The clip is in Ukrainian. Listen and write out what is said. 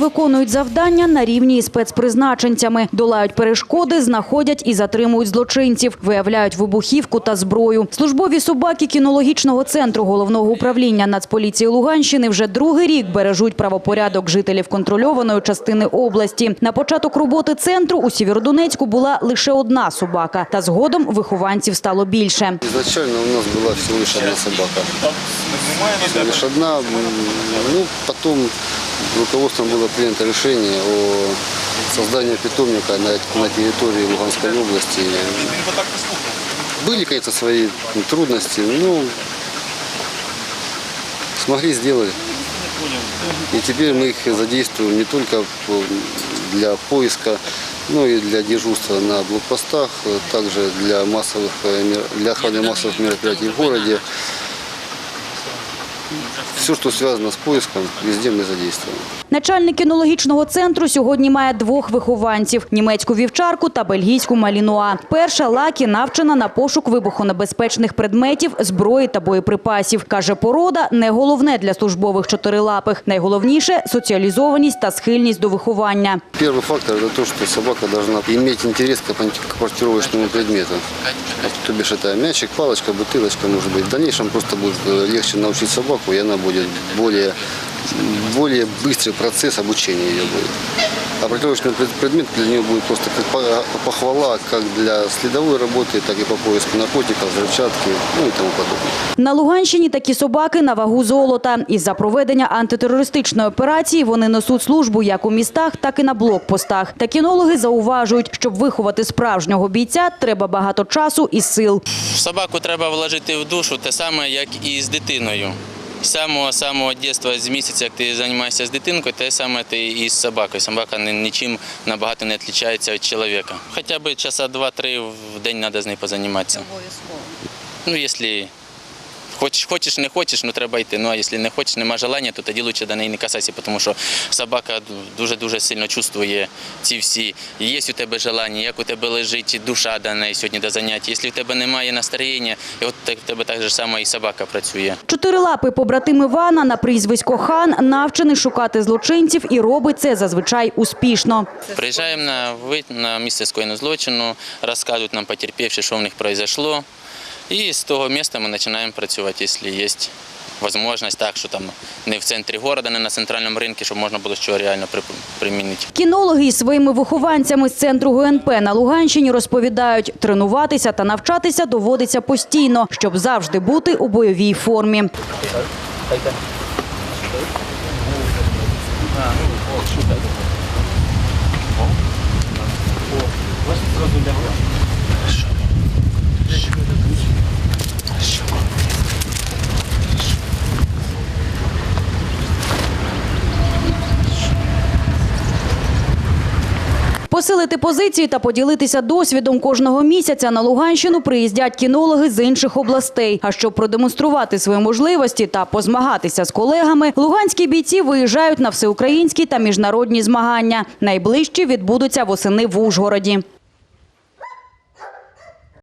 Виконують завдання на рівні із спецпризначенцями, долають перешкоди, знаходять і затримують злочинців, виявляють вибухівку та зброю. Службові собаки кінологічного центру головного управління Нацполіції Луганщини вже другий рік бережуть правопорядок жителів контрольованої частини області. На початок роботи центру у Сєвєродонецьку була лише одна собака, та згодом вихованців стало більше. Изначально у нас была всего лишь одна собака. Лишь одна. Ну, потом руководством было принято решение о создании питомника на, на территории Луганской области. Были, конечно, свои трудности, но смогли сделать. И теперь мы их задействуем не только для поиска, но и для дежурства на блокпостах, также для, массовых, э, для охраны массовых мероприятий в городе. Все, что связано с поиском, везде мы задействуем. Начальник кінологічного центру сьогодні має двох вихованців – німецьку вівчарку та бельгійську малінуа. Перша Лакі навчена на пошук вибухонебезпечних предметів, зброї та боєприпасів. Каже, порода – не головне для службових чотирилапих. Найголовніше – соціалізованість та схильність до виховання. Первый фактор – это то, что собака должна иметь интерес к портировочному предмету. То бишь это мячик, палочка, бутылочка, может быть. В дальнейшем просто будет э, легче научить собаку, и она будет более, более быстрый процесс обучения ее будет. А портировочный пред- предмет для нее будет просто как по- похвала как для следовой работы, так и по поиску наркотиков, взрывчатки, ну и тому подобное. На Луганщині такі собаки на вагу золота. Із-за проведення антитерористичної операції вони несуть службу як у містах, так і на блокпостах. Та кінологи зауважують, щоб виховати справжнього бійця, треба багато часу і сил. В собаку треба вложити в душу те саме, як і з дитиною. З самого самого дитинства, з місяця, як ти займаєшся з дитинкою, те саме ти і з собакою. Собака ні- нічим набагато не відрізняється від чоловіка. Хоча б часа два-три в день треба з нею позайматися. Ну, якщо хочеш, хочеш, не хочеш, ну треба йти. Ну а якщо не хочеш, нема бажання, то тоді краще до неї не касайся, тому що собака дуже-дуже сильно чувствує ці всі. Є у тебе бажання, як у тебе лежить душа до неї сьогодні до заняття. Якщо в тебе немає настроєння, і от в тебе так же само і собака працює. Чотирилапий побратим Івана на прізвисько Хан навчений шукати злочинців і робить це зазвичай успішно. Приїжджаємо на, на місце скоєного злочину, розказують нам потерпівши, що в них произошло. І з того місця ми починаємо працювати, якщо є можливість так, що там не в центрі міста, не на центральному ринку, щоб можна було що реально при- примінити. Кінологи із своїми вихованцями з центру ГНП на Луганщині розповідають, тренуватися та навчатися доводиться постійно, щоб завжди бути у бойовій формі. Посилити позиції та поділитися досвідом кожного місяця на Луганщину приїздять кінологи з інших областей. А щоб продемонструвати свої можливості та позмагатися з колегами, луганські бійці виїжджають на всеукраїнські та міжнародні змагання. Найближчі відбудуться восени в Ужгороді.